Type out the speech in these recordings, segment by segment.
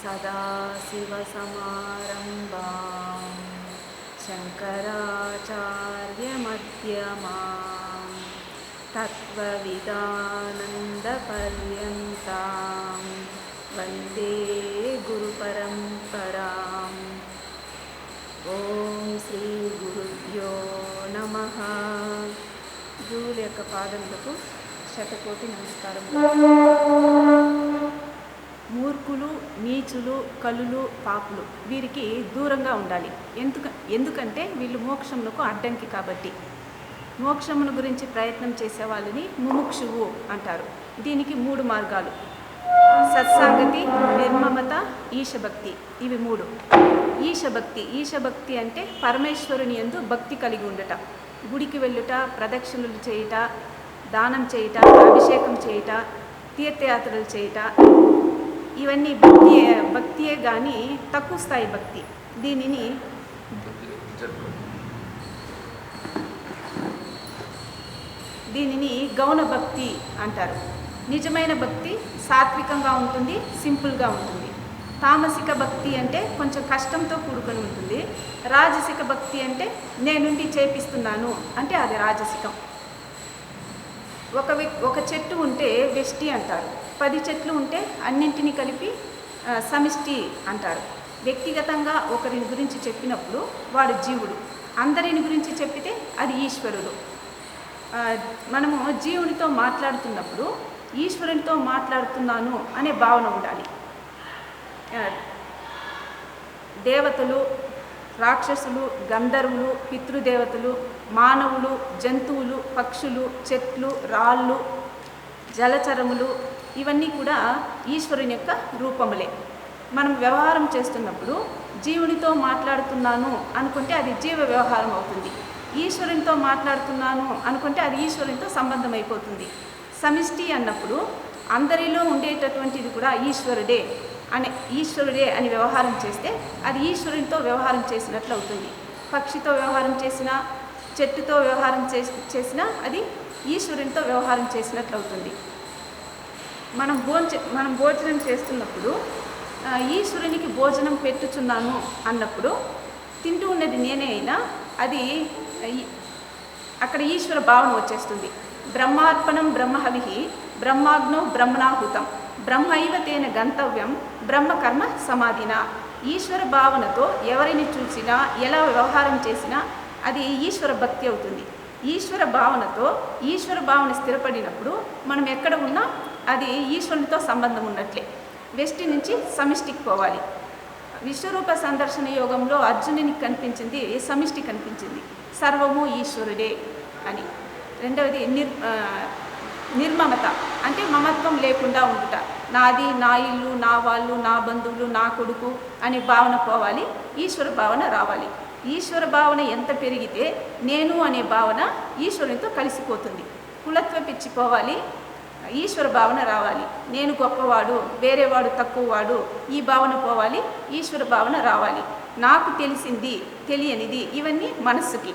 सदाशिवसमारम्भां शङ्कराचार्यमध्यमां तत्त्वविदानन्दपर्यन्तां वन्दे गुरुपरम्पराम् ఓం శ్రీ గురుభ్యో నమ గురువుల యొక్క పాదములకు శతకోటి నమస్కారం మూర్ఖులు నీచులు కలులు పాపులు వీరికి దూరంగా ఉండాలి. ఎందుక ఎందుకంటే వీళ్ళు మోక్షమునకు అడ్డంకి కాబట్టి. మోక్షమును గురించి ప్రయత్నం చేసే వాళ్ళని ముముక్షువు అంటారు. దీనికి మూడు మార్గాలు. సత్సాంగతి నిర్మమత ఈశభక్తి. ఇవి మూడు. ఈశభక్తి ఈశభక్తి అంటే పరమేశ్వరుని ఎందు భక్తి కలిగి ఉండట. గుడికి వెళ్ళుట ప్రదక్షిణలు చేయుట దానం చేయుట అభిషేకం చేయుట తీర్థయాత్రలు చేయుట ఇవన్నీ భక్తి భక్తియే కానీ తక్కువ స్థాయి భక్తి. దీనిని దీనిని గౌణ భక్తి అంటారు. నిజమైన భక్తి సాత్వికంగా ఉంటుంది సింపుల్గా ఉంటుంది. తామసిక భక్తి అంటే కొంచెం కష్టంతో కూడుకొని ఉంటుంది. రాజసిక భక్తి అంటే నేనుండి చేపిస్తున్నాను అంటే అది రాజసికం. ఒక ఒక చెట్టు ఉంటే వెష్టి అంటారు. పది చెట్లు ఉంటే అన్నింటినీ కలిపి సమిష్టి అంటారు. వ్యక్తిగతంగా ఒకరిని గురించి చెప్పినప్పుడు వాడు జీవుడు. అందరిని గురించి చెప్పితే అది ఈశ్వరుడు. మనము జీవునితో మాట్లాడుతున్నప్పుడు ఈశ్వరునితో మాట్లాడుతున్నాను అనే భావన ఉండాలి. దేవతలు రాక్షసులు గంధర్వులు పితృదేవతలు మానవులు జంతువులు పక్షులు చెట్లు రాళ్ళు జలచరములు ఇవన్నీ కూడా ఈశ్వరుని యొక్క రూపములే. మనం వ్యవహారం చేస్తున్నప్పుడు జీవునితో మాట్లాడుతున్నాను అనుకుంటే అది జీవ వ్యవహారం అవుతుంది. ఈశ్వరునితో మాట్లాడుతున్నాను అనుకుంటే అది ఈశ్వరునితో సంబంధం అయిపోతుంది సమిష్టి అన్నప్పుడు అందరిలో ఉండేటటువంటిది కూడా ఈశ్వరుడే అనే ఈశ్వరుడే అని వ్యవహారం చేస్తే అది ఈశ్వరునితో వ్యవహారం చేసినట్లు అవుతుంది. పక్షితో వ్యవహారం చేసినా చెట్టుతో వ్యవహారం చేసినా అది ఈశ్వరునితో వ్యవహారం చేసినట్లు అవుతుంది. మనం భోజ మనం భోజనం చేస్తున్నప్పుడు ఈశ్వరునికి భోజనం పెట్టుచున్నాను అన్నప్పుడు తింటూ ఉన్నది నేనే అయినా అది అక్కడ ఈశ్వర భావన వచ్చేస్తుంది. బ్రహ్మార్పణం బ్రహ్మహవిహి బ్రహ్మాగ్నో బ్రహ్మణాహుతం. బ్రహ్మైవ తేన గంతవ్యం బ్రహ్మకర్మ సమాధిన. ఈశ్వర భావనతో ఎవరిని చూసినా ఎలా వ్యవహారం చేసినా అది ఈశ్వర భక్తి అవుతుంది. ఈశ్వర భావనతో ఈశ్వర భావన స్థిరపడినప్పుడు మనం ఎక్కడ ఉన్నా అది ఈశ్వరునితో సంబంధం ఉన్నట్లే. వెస్ట్ నుంచి సమిష్టికి పోవాలి. విశ్వరూప సందర్శన యోగంలో అర్జునునికి కనిపించింది సమిష్టి కనిపించింది. సర్వము ఈశ్వరుడే అని. రెండవది నిర్ నిర్మమత. అంటే మమత్వం లేకుండా ఉండుట. నాది నా ఇల్లు నా వాళ్ళు నా బంధువులు నా కొడుకు అనే భావన పోవాలి ఈశ్వర భావన రావాలి. ఈశ్వర భావన ఎంత పెరిగితే నేను అనే భావన ఈశ్వరునితో కలిసిపోతుంది. కులత్వ పిచ్చిపోవాలి ఈశ్వర భావన రావాలి. నేను గొప్పవాడు వేరేవాడు తక్కువవాడు ఈ భావన పోవాలి ఈశ్వర భావన రావాలి. నాకు తెలిసింది తెలియనిది ఇవన్నీ మనస్సుకి.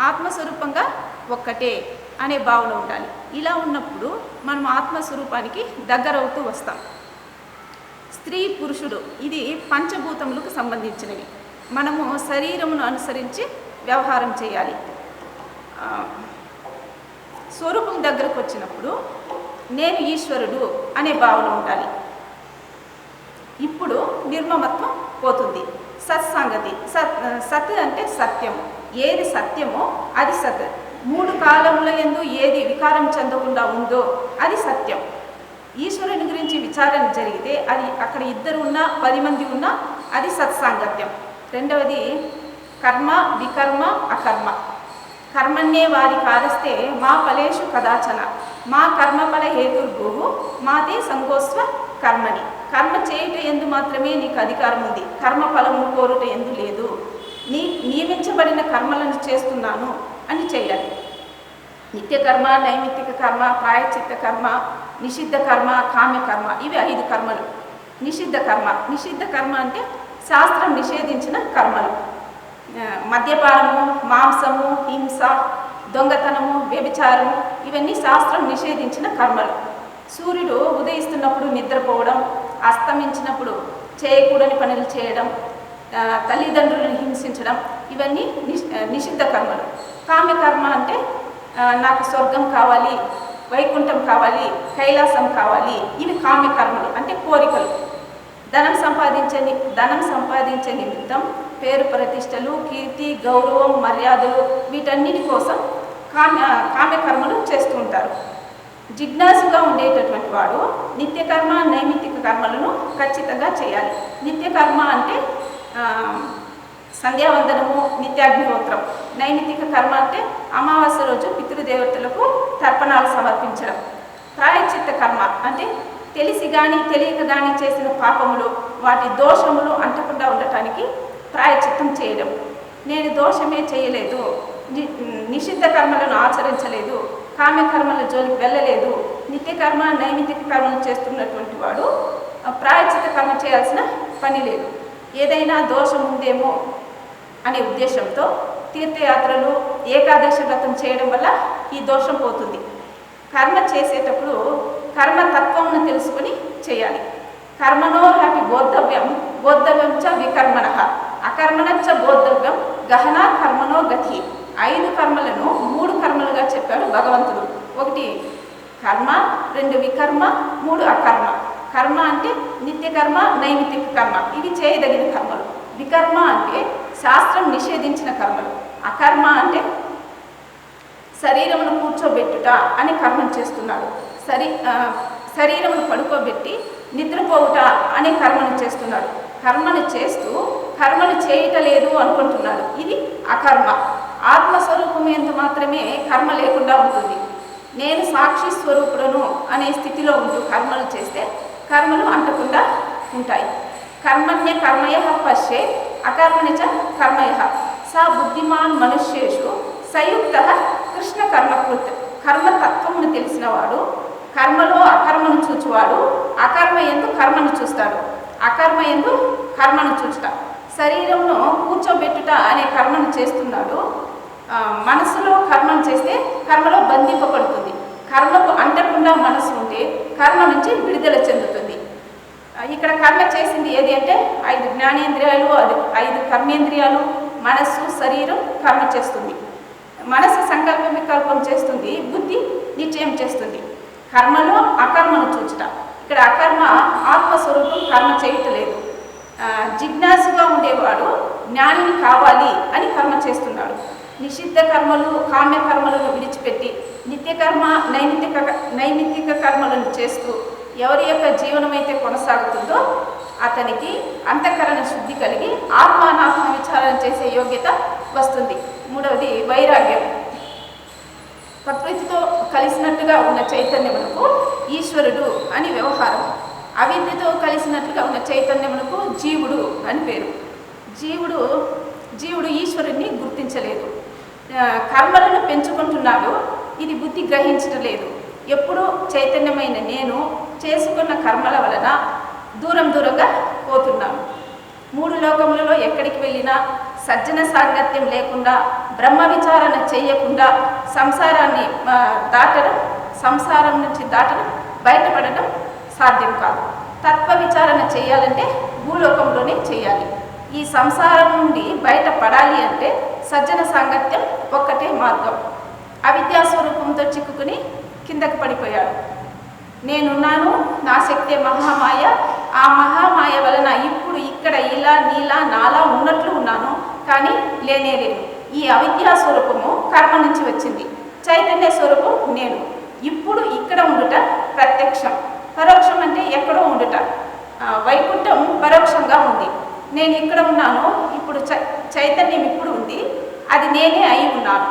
ఆత్మస్వరూపంగా ఒక్కటే అనే భావన ఉండాలి. ఇలా ఉన్నప్పుడు మనం ఆత్మస్వరూపానికి దగ్గరవుతూ వస్తాం. స్త్రీ పురుషుడు ఇది పంచభూతములకు సంబంధించినవి. మనము శరీరమును అనుసరించి వ్యవహారం చేయాలి. స్వరూపం దగ్గరకు వచ్చినప్పుడు నేను ఈశ్వరుడు అనే భావన ఉండాలి. ఇప్పుడు నిర్మమత్వం పోతుంది. సత్సంగతి సత్ సత్ అంటే సత్యం ఏది సత్యమో అది సత్. మూడు కాలముల ఎందు ఏది వికారం చెందకుండా ఉందో అది సత్యం. ఈశ్వరుని గురించి విచారణ జరిగితే అది అక్కడ ఇద్దరు ఉన్నా పది మంది ఉన్నా అది సత్సాంగత్యం. రెండవది కర్మ వికర్మ అకర్మ. కర్మన్నే వారి కారస్తే మా ఫలేషు కదాచన. మా కర్మఫల హేతుర్భువు మాతే సంకోస్వ కర్మని. కర్మ చేయుట ఎందు మాత్రమే నీకు అధికారం ఉంది కర్మ ఫలము కోరుట ఎందు లేదు. నీ నియమించబడిన కర్మలను చేస్తున్నాను అని చేయాలి నిత్య కర్మ నైమిత్తిక కర్మ ప్రాయచిత్త కర్మ నిషిద్ధ కర్మ కామ్య కర్మ ఇవి ఐదు కర్మలు. నిషిద్ధ కర్మ. నిషిద్ధ కర్మ అంటే శాస్త్రం నిషేధించిన కర్మలు. మద్యపానము మాంసము హింస దొంగతనము వ్యభిచారము ఇవన్నీ శాస్త్రం నిషేధించిన కర్మలు. సూర్యుడు ఉదయిస్తున్నప్పుడు నిద్రపోవడం అస్తమించినప్పుడు చేయకూడని పనులు చేయడం తల్లిదండ్రులను హింసించడం ఇవన్నీ నిష్ నిషిద్ధ కర్మలు. కామ్యకర్మ అంటే నాకు స్వర్గం కావాలి వైకుంఠం కావాలి కైలాసం కావాలి ఇవి కామ్య కర్మలు అంటే కోరికలు. ధనం సంపాదించే ని- ధనం సంపాదించే నిమిత్తం పేరు ప్రతిష్టలు కీర్తి గౌరవం మర్యాదలు వీటన్నిటి కోసం కామ్య కామ్యకర్మలు చేస్తూ ఉంటారు. జిజ్ఞాసుగా ఉండేటటువంటి వాడు నిత్యకర్మ నైమిత్తిక కర్మలను ఖచ్చితంగా చేయాలి. నిత్యకర్మ అంటే సంధ్యావందనము నిత్యాగ్నిహోత్రం. నైమిత్తిక కర్మ అంటే అమావాస్య రోజు పితృదేవతలకు తర్పణాలు సమర్పించడం. ప్రాయశ్చిత్త కర్మ అంటే తెలిసి కానీ తెలియక కానీ చేసిన పాపములు వాటి దోషములు అంటకుండా ఉండటానికి ప్రాయచిత్తం చేయడం. నేను దోషమే చేయలేదు. ని- నిషిద్ధ కర్మలను ఆచరించలేదు. కామ్యకర్మల జోలికి వెళ్ళలేదు. నిత్యకర్మ నైమిత్తిక కర్మలు చేస్తున్నటువంటి వాడు ఆ, ప్రాయచిత్త కర్మ చేయాల్సిన పని లేదు. ఏదైనా దోషం ఉందేమో అనే ఉద్దేశంతో తీర్థయాత్రలు ఏకాదశి వ్రతం చేయడం వల్ల ఈ దోషం పోతుంది. కర్మ చేసేటప్పుడు కర్మ తత్వమును తెలుసుకుని చేయాలి. కర్మనో హ్యాపి బోద్ధవ్యం బోద్ధవ్యం చ వికర్మణ. అకర్మణచ్చ చ బోద్ధవ్యం గహన కర్మనో గతి. ఐదు కర్మలను మూడు కర్మలుగా చెప్పాడు భగవంతుడు. ఒకటి కర్మ రెండు వికర్మ మూడు అకర్మ. కర్మ అంటే నిత్య కర్మ నైమిత్తిక కర్మ. ఇవి చేయదగిన కర్మలు. వికర్మ అంటే శాస్త్రం నిషేధించిన కర్మలు. అకర్మ అంటే శరీరమును కూర్చోబెట్టుట అని కర్మం చేస్తున్నాడు. శరీ శరీరమును పడుకోబెట్టి నిద్రపోవుట అనే కర్మను చేస్తున్నాడు. కర్మను చేస్తూ కర్మను చేయటలేదు అనుకుంటున్నాడు. ఇది అకర్మ. ఆత్మస్వరూపం ఎంత మాత్రమే కర్మ లేకుండా ఉంటుంది. నేను సాక్షి స్వరూపుడను అనే స్థితిలో ఉంటూ కర్మలు చేస్తే కర్మలు అంటకుండా ఉంటాయి. కర్మణ్య కర్మయ పశ్యే అకర్మణిచ కర్మయ. సా బుద్ధిమాన్ మనుష్యేషు సయుక్త కృష్ణ కర్మకృత్ కర్మతత్వమును తెలిసినవాడు కర్మలో అకర్మను చూచువాడు అకర్మ ఎందు కర్మను చూస్తాడు. అకర్మ ఎందు కర్మను చూచుట. శరీరంను కూర్చోబెట్టుట అనే కర్మను చేస్తున్నాడు. మనసులో కర్మను చేస్తే కర్మలో బంధింపబడుతుంది. కర్మకు అంటకుండా మనసు ఉంటే కర్మ నుంచి విడుదల చెందుతుంది. ఇక్కడ కర్మ చేసింది ఏది అంటే ఐదు జ్ఞానేంద్రియాలు అది ఐదు కర్మేంద్రియాలు మనస్సు శరీరం కర్మ చేస్తుంది. మనసు సంకల్ప వికల్పం చేస్తుంది బుద్ధి నిశ్చయం చేస్తుంది. కర్మలో అకర్మను చూచుట. ఇక్కడ అకర్మ ఆత్మస్వరూపం కర్మ చేయటలేదు జిజ్ఞాసుగా ఉండేవాడు జ్ఞానిని కావాలి అని కర్మ చేస్తున్నాడు. నిషిద్ధ కర్మలు కామ్య కర్మలను విడిచిపెట్టి నిత్యకర్మ నైమిత్తిక నైమిత్తిక కర్మలను చేస్తూ ఎవరి యొక్క జీవనమైతే కొనసాగుతుందో అతనికి అంతఃకరణ శుద్ధి కలిగి ఆత్మానాత్మ విచారణ చేసే యోగ్యత వస్తుంది. మూడవది వైరాగ్యం. ప్రకృతితో కలిసినట్టుగా ఉన్న చైతన్యమునకు ఈశ్వరుడు అని వ్యవహారం. అవిద్యతో కలిసినట్లుగా ఉన్న చైతన్యమునకు జీవుడు అని పేరు. జీవుడు జీవుడు ఈశ్వరుణ్ణి గుర్తించలేదు. కర్మలను పెంచుకుంటున్నాడు. ఇది బుద్ధి గ్రహించటం లేదు. ఎప్పుడూ చైతన్యమైన నేను చేసుకున్న కర్మల వలన దూరం దూరంగా పోతున్నాను. మూడు లోకములలో ఎక్కడికి వెళ్ళినా సజ్జన సాంగత్యం లేకుండా బ్రహ్మ విచారణ చేయకుండా సంసారాన్ని దాటడం సంసారం నుంచి దాటడం బయటపడడం సాధ్యం కాదు. తత్వ విచారణ చేయాలంటే భూలోకంలోనే చేయాలి. ఈ సంసారం నుండి బయటపడాలి అంటే సజ్జన సాంగత్యం ఒక్కటే మార్గం. అవిద్యా స్వరూపంతో చిక్కుకుని కిందకు పడిపోయాడు. నేనున్నాను నా శక్తే మహామాయ. ఆ మహామాయ వలన ఇప్పుడు ఇక్కడ ఇలా నీలా నాలా ఉన్నట్లు ఉన్నాను. కానీ లేనేలేదు. ఈ అవిద్యా స్వరూపము కర్మ నుంచి వచ్చింది. చైతన్య స్వరూపం నేను ఇప్పుడు ఇక్కడ ఉండుట ప్రత్యక్షం. పరోక్షం అంటే ఎక్కడో ఉండుట. వైకుంఠం పరోక్షంగా ఉంది. నేను ఇక్కడ ఉన్నాను ఇప్పుడు చైతన్యం ఇప్పుడు ఉంది. అది నేనే అయి ఉన్నాను.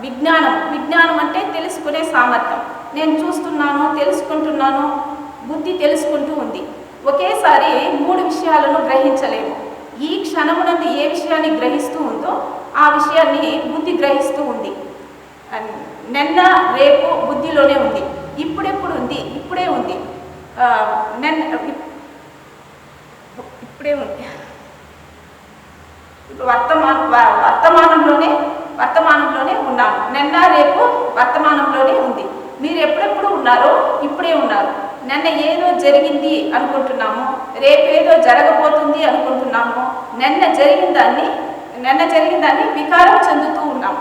విజ్ఞానం. విజ్ఞానం అంటే తెలుసుకునే సామర్థ్యం. నేను చూస్తున్నాను తెలుసుకుంటున్నాను బుద్ధి తెలుసుకుంటూ ఉంది. ఒకేసారి మూడు విషయాలను గ్రహించలేము. ఈ క్షణమునందు ఏ విషయాన్ని గ్రహిస్తూ ఉందో ఆ విషయాన్ని బుద్ధి గ్రహిస్తూ ఉంది. నిన్న రేపు బుద్ధిలోనే ఉంది. ఇప్పుడెప్పుడు ఉంది? ఇప్పుడే ఉంది. నిన్న ఇప్పుడే ఉంది. ఇప్పుడు వర్తమాన వర్తమానంలోనే వర్తమానంలోనే ఉన్నాను నిన్న రేపు వర్తమానంలోనే ఉంది. మీరు ఎప్పుడెప్పుడు ఉన్నారో ఇప్పుడే ఉన్నారు. నిన్న ఏదో జరిగింది అనుకుంటున్నాము రేపేదో జరగబోతుంది అనుకుంటున్నాము నిన్న జరిగిన దాన్ని నిన్న జరిగిన దాన్ని వికారం చెందుతూ ఉన్నాం.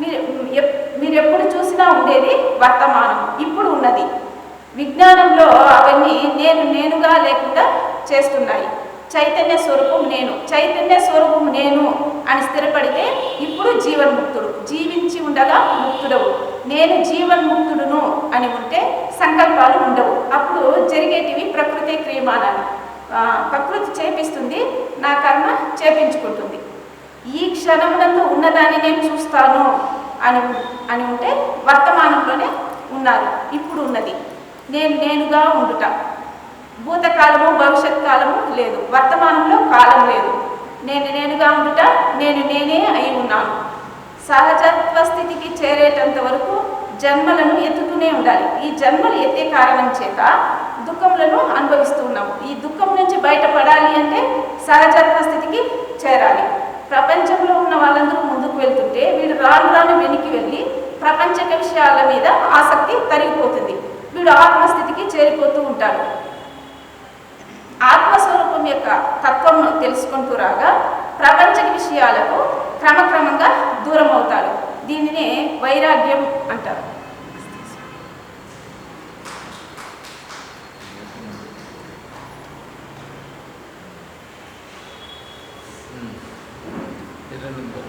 మీరు మీరు ఎప్పుడు చూసినా ఉండేది వర్తమానం ఇప్పుడు ఉన్నది. విజ్ఞానంలో అవన్నీ నేను నేనుగా లేకుండా చేస్తున్నాయి. చైతన్య స్వరూపం నేను చైతన్య స్వరూపం నేను అని స్థిరపడితే ఇప్పుడు జీవన్ముక్తుడు జీవించి ఉండగా ముక్తుడవు. నేను జీవన్ముక్తుడును అని ఉంటే సంకల్పాలు ఉండవు. అప్పుడు జరిగేటివి ప్రకృతి క్రియమానాలు. ప్రకృతి చేపిస్తుంది నా కర్మ చేపించుకుంటుంది. ఈ క్షణమునందు ఉన్నదాన్ని నేను చూస్తాను అని అని ఉంటే వర్తమానంలోనే ఉన్నారు. ఇప్పుడు ఉన్నది. నేను నేనుగా ఉండుట. భూతకాలము భవిష్యత్ కాలము లేదు. వర్తమానంలో కాలం లేదు. నేను నేనుగా ఉండుట నేను నేనే అయి ఉన్నాను. సహజత్వ స్థితికి చేరేటంత వరకు జన్మలను ఎత్తుతూనే ఉండాలి. ఈ జన్మలు ఎత్తే కారణం చేత దుఃఖములను అనుభవిస్తూ ఉన్నాము. ఈ దుఃఖం నుంచి బయటపడాలి అంటే సహజత్వ స్థితికి చేరాలి. ప్రపంచంలో ఉన్న వాళ్ళందరూ ముందుకు వెళ్తుంటే వీడు రాను రాను వెనక్కి వెళ్ళి ప్రపంచక విషయాల మీద ఆసక్తి తరిగిపోతుంది. వీడు ఆత్మస్థితికి చేరిపోతూ ఉంటాడు. ఆత్మస్వరూపం యొక్క తత్వమును తెలుసుకుంటూ రాగా ప్రపంచ విషయాలకు క్రమక్రమంగా దూరం అవుతాడు దీనినే వైరాగ్యం అంటారు. మనం నెంబర్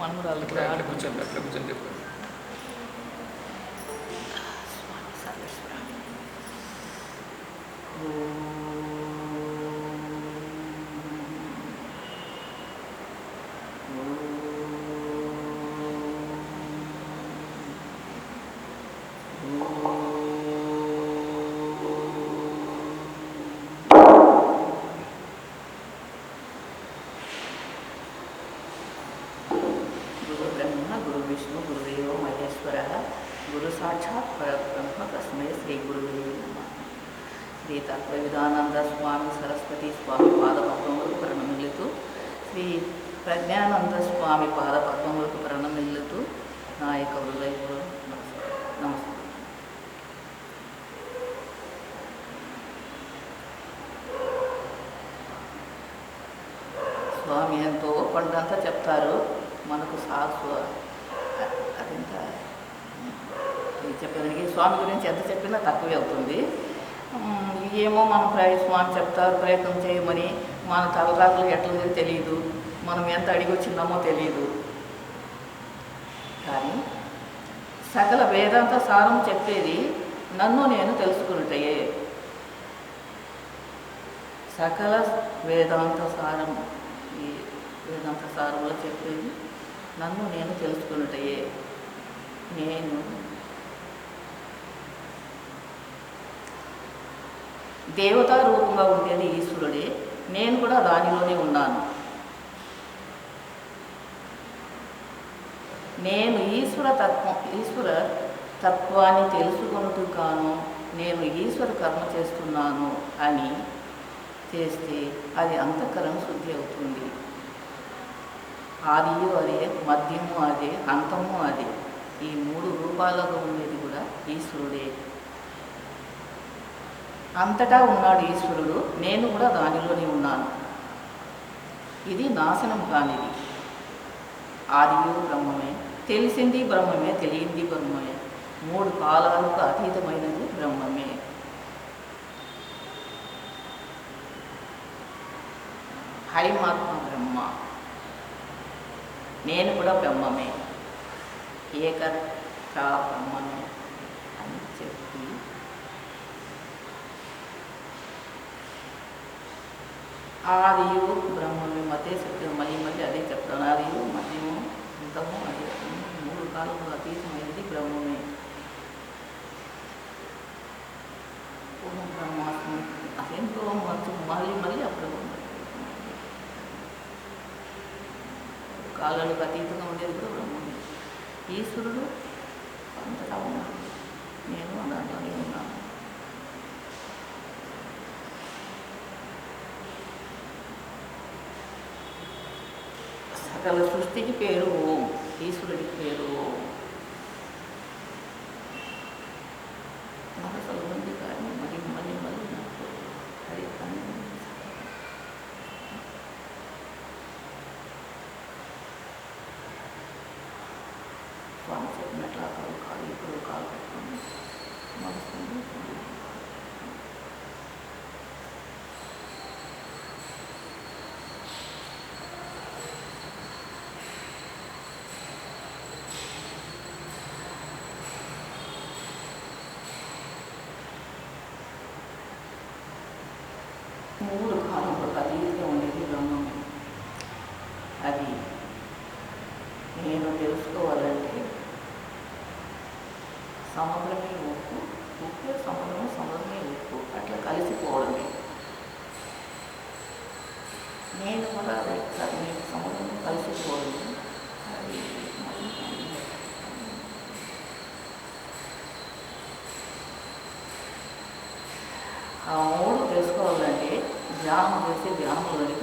మనమరాళ్ళు ఇప్పుడు కూర్చోండి అట్లా కూర్చొని చెప్పండి గురు బ్రహ్మ గురు విష్ణు గురుదేవో మహేశ్వర గురు సాక్షాత్ పరబ్రహ్మ తస్మై శ్రీ గురువే నమః శ్రీ తత్వవిధానంద స్వామి సరస్వతి స్వామి పాదపద్మములకు ప్రణమిల్లుతూ శ్రీ ప్రజ్ఞానంద స్వామి పాదపద్మములకు ప్రణమిల్లుతూ నా యొక్క హృదయపూర్వక నమస్కారం. స్వామి ఎంతో కొండంతా చెప్తారు. మనకు సాసు అదంతా ఇది చెప్పడానికి స్వామి గురించి ఎంత చెప్పినా తక్కువే అవుతుంది. ఏమో మనం స్వామి చెప్తారు ప్రయత్నం చేయమని మన తలరాకులు ఎట్లుందో తెలియదు. మనం ఎంత అడిగి వచ్చిందామో తెలియదు కానీ సకల వేదాంత సారం చెప్పేది నన్ను నేను తెలుసుకున్నట్టయే సకల వేదాంత సారం ఈ వేదాంత సారంలో చెప్పేది నన్ను నేను తెలుసుకున్నట్టయే నేను దేవతా రూపంగా ఉండేది ఈశ్వరుడే. నేను కూడా దానిలోనే ఉన్నాను. నేను ఈశ్వర తత్వం ఈశ్వర తత్వాన్ని తెలుసుకుంటూ కాను నేను ఈశ్వర కర్మ చేస్తున్నాను అని చేస్తే అది అంతఃకరణ శుద్ధి అవుతుంది. ఆదియు అదే మధ్యము అదే అంతము అదే. ఈ మూడు రూపాలలో ఉండేది కూడా ఈశ్వరుడే. అంతటా ఉన్నాడు ఈశ్వరుడు నేను కూడా దానిలోనే ఉన్నాను. ఇది నాశనం కానిది. ఆదియు బ్రహ్మమే తెలిసింది బ్రహ్మమే తెలియంది బ్రహ్మమే. మూడు కాలాలకు అతీతమైనది బ్రహ్మమే. హైమాత్మ బ్రహ్మ. నేను కూడా బ్రహ్మమే. ఏకర్త బ్రహ్మమే అని చెప్పి ఆదియు బ్రహ్మమే మధ్య చెప్తాను మళ్ళీ మళ్ళీ అదే చెప్తాను ఆదియు మధ్యము అంతము అదే. మూడు కాలంలో అతీతమైనది బ్రహ్మమే. పూర్వం బ్రహ్మాస్మి. అదేంటో మంచు మళ్ళీ మళ్ళీ అప్పుడు కాలాలకు అతీతంగా ఉండేది కూడా బ్రహ్మమే. ఈశ్వరుడు అంతటా ఉన్నాడు నేను దాంట్లోనే ఉన్నాను. సకల సృష్టికి పేరు ఓం. ఈశ్వరుడికి పేరు ఓం ఉంది కానీ మరి మళ్ళీ మళ్ళీ నాకు అది పని కాలు కాలు ఇప్పుడు కాలు పెట్టుకుని మనసు வியாமம் பேசி வியாமம் வரைக்கும்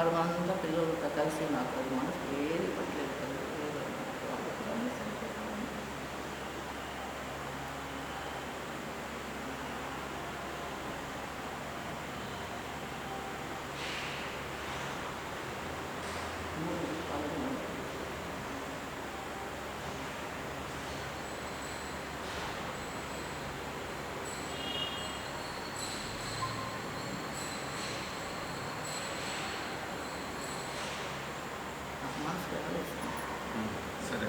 వారు అంతా పిల్లలతో కలిసి నాకు అది మనసు ఏది పట్టలేదు కదా, ఏదో వాళ్ళకి కూడా సరిపోతుంది. మూడు పాలన నాకు మనసు వెళ్ళలేదు సరే.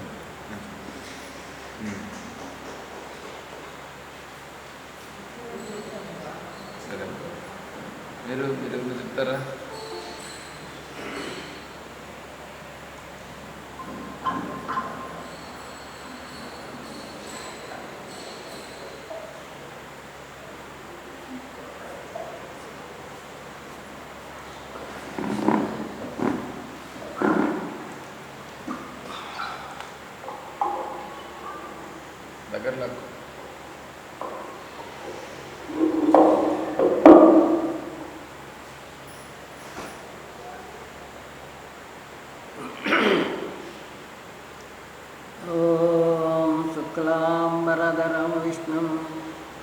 సరే మీరు మీరు చెప్తారా?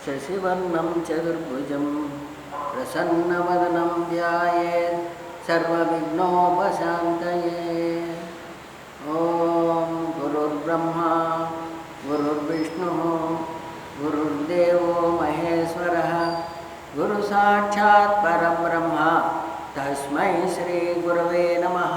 शशिवर्णं चतुर्भुजं प्रसन्नवदनं ध्यायेत् सर्वविघ्नोपशान्तये। ॐ गुरुर्ब्रह्मा गुरुर्विष्णुः गुरुर्देवो महेश्वरः गुरुसाक्षात् परब्रह्म। तस्मै श्रीगुरवे नमः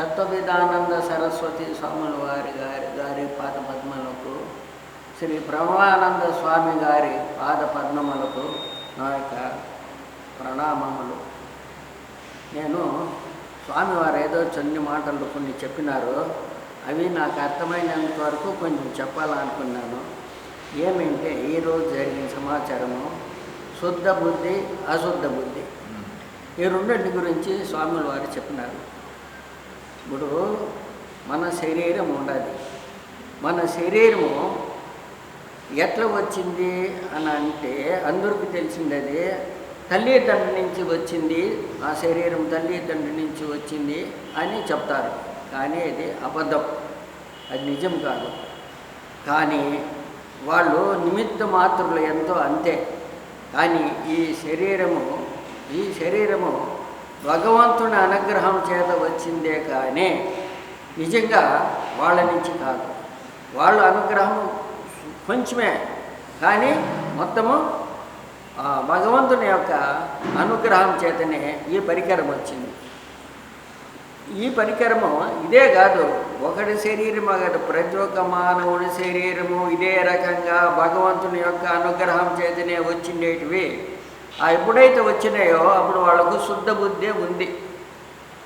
సత్వవిధానంద సరస్వతి స్వాముల వారి గారి గారి పాద పద్మలకు శ్రీ బ్రహ్మానంద స్వామి గారి పాద పద్మములకు నా యొక్క ప్రణామములు. నేను స్వామివారు ఏదో కొన్ని మాటలు కొన్ని చెప్పినారు. అవి నాకు అర్థమైనంత వరకు కొంచెం చెప్పాలనుకున్నాను. ఏమంటే ఈరోజు జరిగిన సమాచారము శుద్ధ బుద్ధి అశుద్ధ బుద్ధి. ఈ రెండింటి గురించి స్వాముల వారు చెప్పినారు. ఇప్పుడు మన శరీరం ఉండాలి. మన శరీరము ఎట్లా వచ్చింది అని అంటే అందరికీ తెలిసింది అది తల్లిదండ్రుల నుంచి వచ్చింది ఆ శరీరం తల్లిదండ్రుల నుంచి వచ్చింది అని చెప్తారు. కానీ అది అబద్ధం. అది నిజం కాదు. కానీ వాళ్ళు నిమిత్త మాత్రులు ఎంతో అంతే. కానీ ఈ శరీరము ఈ శరీరము భగవంతుని అనుగ్రహం చేత వచ్చిందే కానీ నిజంగా వాళ్ళ నుంచి కాదు. వాళ్ళ అనుగ్రహం కొంచెమే కానీ మొత్తము భగవంతుని యొక్క అనుగ్రహం చేతనే ఈ పరికరం వచ్చింది. ఈ పరికరము ఇదే కాదు ఒకటి శరీరము ఒకటి ప్రతి ఒక్క మానవుడి శరీరము ఇదే రకంగా భగవంతుని యొక్క అనుగ్రహం చేతనే వచ్చిండేటివి. ఆ ఎప్పుడైతే వచ్చినాయో అప్పుడు వాళ్ళకు శుద్ధ బుద్ధే ఉంది.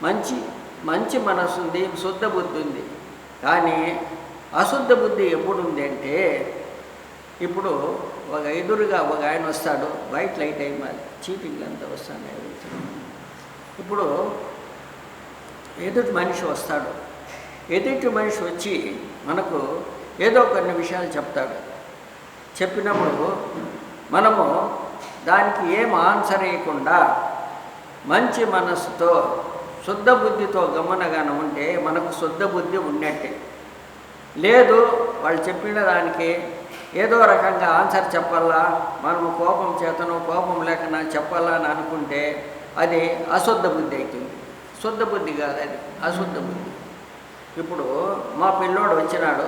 మంచి మంచి మనసు ఉంది శుద్ధ బుద్ధి ఉంది. కానీ అశుద్ధ బుద్ధి ఎప్పుడు ఉంది అంటే ఇప్పుడు ఒక ఎదురుగా ఒక ఆయన వస్తాడు వైట్ లైట్ అయి చీటింగ్లు అంతా వస్తాను ఇప్పుడు ఎదుటి మనిషి వస్తాడు. ఎదుటి మనిషి వచ్చి మనకు ఏదో కొన్ని విషయాలు చెప్తాడు. చెప్పినప్పుడు మనము దానికి ఏం ఆన్సర్ వేయకుండా మంచి మనస్సుతో శుద్ధ బుద్ధితో గమనగాన ఉంటే మనకు శుద్ధ బుద్ధి ఉన్నట్టే. లేదు వాళ్ళు చెప్పిన దానికి ఏదో రకంగా ఆన్సర్ చెప్పాలా? మనము కోపం చేతను కోపం లేకనా చెప్పాలా అని అనుకుంటే అది అశుద్ధ బుద్ధి అవుతుంది శుద్ధ బుద్ధి కాదు అది అశుద్ధ బుద్ధి. ఇప్పుడు మా పిల్లోడు వచ్చినాడు.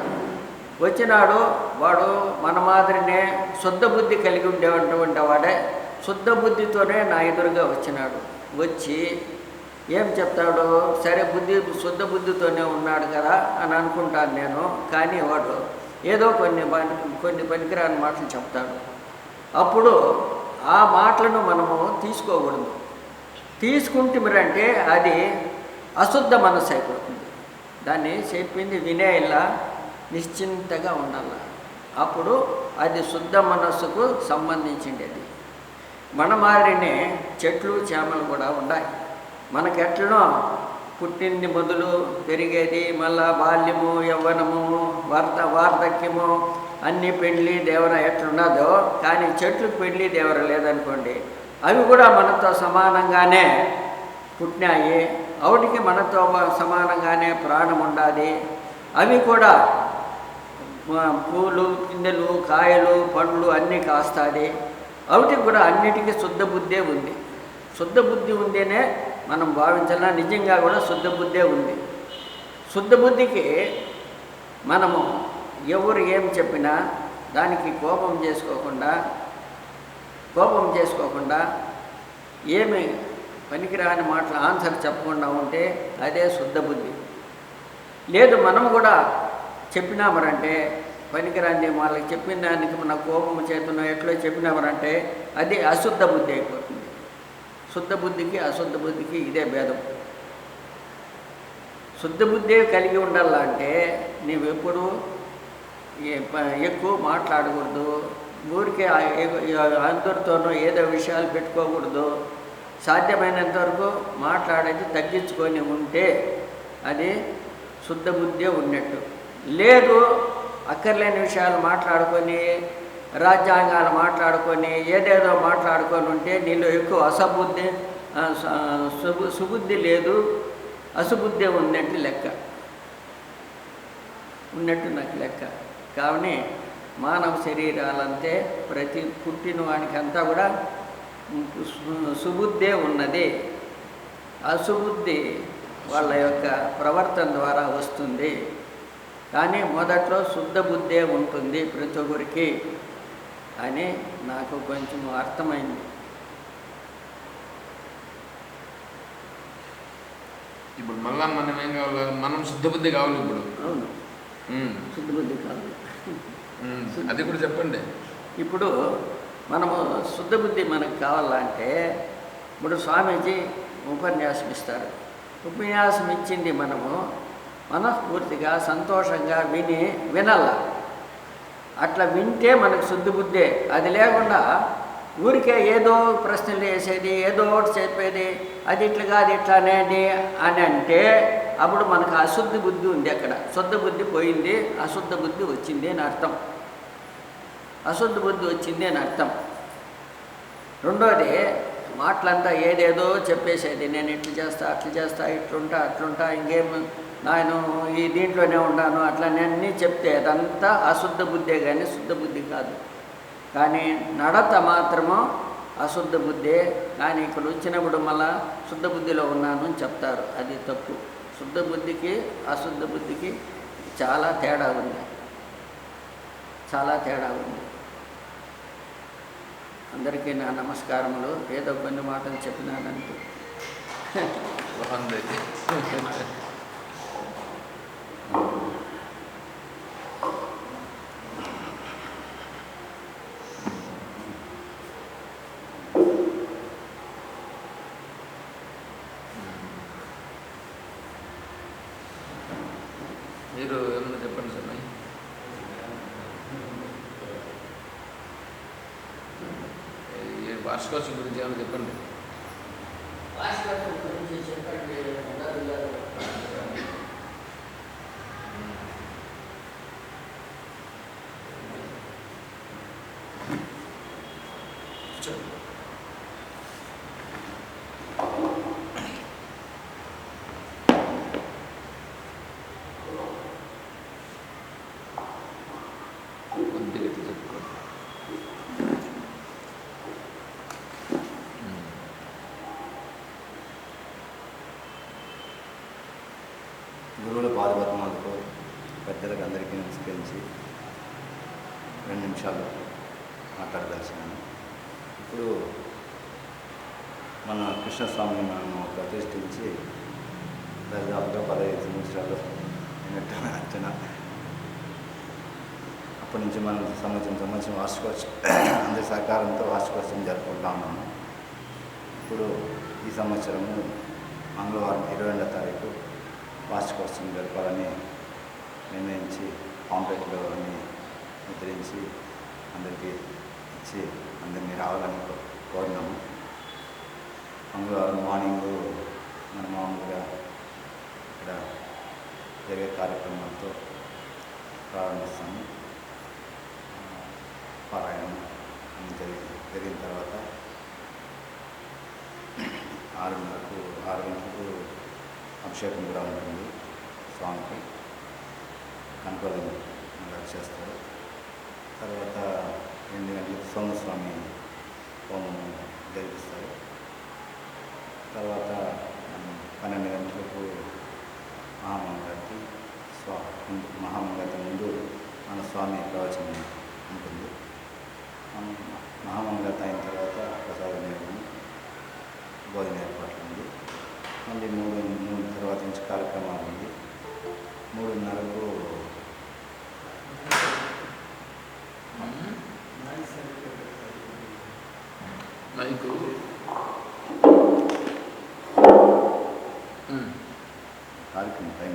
వచ్చినాడు వాడు మన మాదిరినే శుద్ధ బుద్ధి కలిగి ఉండేటువంటి వాడే శుద్ధ బుద్ధితోనే నా ఎదురుగా వచ్చినాడు. వచ్చి ఏం చెప్తాడు సరే బుద్ధి శుద్ధ బుద్ధితోనే ఉన్నాడు కదా అని అనుకుంటాను నేను కానీ వాడు ఏదో కొన్ని పని కొన్ని పనికిరాని మాటలు చెప్తాడు. అప్పుడు ఆ మాటలను మనము తీసుకోకూడదు. తీసుకుంటే అది అశుద్ధ మనస్సు అయిపోతుంది దాన్ని చెప్పింది వినేలా నిశ్చింతగా ఉండాల. అప్పుడు అది శుద్ధ మనస్సుకు సంబంధించిండేది. మన మారినే చెట్లు చేమలు కూడా ఉన్నాయి మనకెట్లనో పుట్టింది మొదలు పెరిగేది మళ్ళా బాల్యము యవ్వనము వార్త వార్ధక్యము అన్ని పెళ్ళి దేవర ఎట్లున్నదో కానీ చెట్లకు పెళ్ళి దేవర లేదనుకోండి అవి కూడా మనతో సమానంగానే పుట్టినాయి. అవుటికి మనతో సమానంగానే ప్రాణం ఉండాలి అవి కూడా పూలు పిందెలు కాయలు పండ్లు అన్నీ కాస్తాయి అవిటికి కూడా అన్నిటికీ శుద్ధ బుద్ధే ఉంది. శుద్ధ బుద్ధి ఉందేనే మనం భావించాలా నిజంగా కూడా శుద్ధ బుద్ధే ఉంది. శుద్ధ బుద్ధికి మనము ఎవరు ఏం చెప్పినా దానికి కోపం చేసుకోకుండా కోపం చేసుకోకుండా ఏమి పనికిరాని మాటలు ఆన్సర్ చెప్పకుండా ఉంటే అదే శుద్ధ బుద్ధి. లేదు మనం కూడా చెప్పినామరంటే పనికిరాని వాళ్ళకి చెప్పిన దానికి మన కోపం చేతున్న ఎట్లా చెప్పినామరంటే అది అశుద్ధ బుద్ధి అయిపోతుంది. శుద్ధ బుద్ధికి అశుద్ధ బుద్ధికి ఇదే భేదం. శుద్ధ బుద్ధి కలిగి ఉండాలంటే నీవెప్పుడు ఎక్కువ మాట్లాడకూడదు. ఊరికే అందరితోనూ ఏదో విషయాలు పెట్టుకోకూడదు. సాధ్యమైనంత వరకు మాట్లాడేది తగ్గించుకొని ఉంటే అది శుద్ధ బుద్ధే ఉన్నట్టు. లేదు అక్కర్లేని విషయాలు మాట్లాడుకొని రాజ్యాంగాలు మాట్లాడుకొని ఏదేదో మాట్లాడుకొని ఉంటే నీళ్ళు ఎక్కువ అసబుద్ధి సుబు సుబుద్ధి లేదు అసుబుద్ధి ఉన్నట్టు లెక్క. ఉన్నట్టు నాకు లెక్క. కావని మానవ శరీరాలంతే ప్రతి పుట్టిన వానికంతా కూడా సుబుద్ధే ఉన్నది. అసుబుద్ధి వాళ్ళ యొక్క ప్రవర్తన ద్వారా వస్తుంది. కానీ మొదట్లో శుద్ధ బుద్ధే ఉంటుంది ప్రతి ఒక్కరికి. అని నాకు కొంచెం అర్థమైంది. ఇప్పుడు మళ్ళా మనం ఏం కావాలి? మనం శుద్ధ బుద్ధి కావాలి ఇప్పుడు. అవును. ఉమ్, శుద్ధ బుద్ధి కాదు ఉమ్, అది కూడా చెప్పండి. ఇప్పుడు మనము శుద్ధ బుద్ధి మనకు కావాలంటే ఇప్పుడు స్వామీజీ ఉపన్యాసం ఇస్తారు. ఉపన్యాసం ఇచ్చింది మనము మనస్ఫూర్తిగా సంతోషంగా విని వినాల అట్లా వింటే మనకు శుద్ధి బుద్ధే. అది లేకుండా ఊరికే ఏదో ప్రశ్నలు వేసేది ఏదో ఒకటి చెప్పేది అది ఇట్లా కాదు ఇట్లానేది అని అంటే అప్పుడు మనకు అశుద్ధి బుద్ధి ఉంది అక్కడ. శుద్ధ బుద్ధి పోయింది అశుద్ధ బుద్ధి వచ్చింది అని అర్థం. అశుద్ధ బుద్ధి వచ్చింది అని అర్థం. రెండోది మాటలంతా ఏదేదో చెప్పేసేది. నేను ఇట్లు చేస్తా అట్లు చేస్తా ఇట్లుంటా అట్లుంటా ఇంకేం నేను ఈ దీంట్లోనే ఉన్నాను అట్లా నేను అన్నీ చెప్తే అదంతా అశుద్ధ బుద్ధే కానీ శుద్ధ బుద్ధి కాదు. కానీ నడత మాత్రము అశుద్ధ బుద్ధే. కానీ ఇక్కడ వచ్చినప్పుడు మళ్ళా శుద్ధ బుద్ధిలో ఉన్నాను అని చెప్తారు. అది తప్పు. శుద్ధ బుద్ధికి అశుద్ధ బుద్ధికి చాలా తేడా ఉంది. చాలా తేడా ఉంది. అందరికీ నా నమస్కారములు. ఏదో కొన్ని మాటలు చెప్పినానంటూ. మీరు ఏమన్నా చెప్పండి సార్ ఈ వార్షికోత్సవం గురించి ఏమైనా చెప్పండి? వార్షికోత్సవం చెప్పండి కొద్దిగా ఇట్లా చెప్పుకోండి ఉమ్. గురువుల పాదపద్మాలకు పెద్దలకు అందరికీ నమస్కరించి రెండు నిమిషాలు మాట్లాడదలిసినాను ఇప్పుడు మన కృష్ణస్వామిని మనం ప్రతిష్ఠించి దాదాపుగా పదహైదు సంవత్సరాలు అయినట్టు అంచనా అప్పటి నుంచి మనం సంవత్సరం సంవత్సరం వార్షికోత్సవం అందరి సహకారంతో వార్షికోత్సవం జరుపుకుంటా ఉన్నాము ఇప్పుడు ఈ సంవత్సరము మంగళవారం ఇరవై రెండో తారీఖు వార్షికోత్సవం జరపాలని నిర్ణయించి పాంప్లెట్లో అన్ని ముద్రించి అందరికీ ఇచ్చి అందరినీ రావాలని కో- కోరినాము మంగళవారం మార్నింగ్ మన మామూలుగా ఇక్కడ జరిగే కార్యక్రమాలతో ప్రారంభిస్తాము. పారాయణం జరిగి జరిగిన తర్వాత ఆరున్నరకు ఆరు గంటలకు అభిషేకం కూడా ఉంటుంది స్వామికి. కనపడి చేస్తారు. తర్వాత ఎనిమిది గంటలకు సోమస్వామి హోమం జరిపిస్తారు తర్వాత ఉమ్, పన్నెండు గంటలకు మహామంగళారతి స్వా ముందు మహామంగళారతి ముందు మన స్వామి ప్రవచనం ఉంటుంది. మనం మహామంగళారతి అయిన తర్వాత ప్రసాద నిర్వహణ భోజన ఏర్పాట్లు ఉంది. మళ్ళీ మూడు మూడు తర్వాత నుంచి కార్యక్రమాలు ఉంది. మూడున్నరకు మైకు. కార్యక్రమం టైం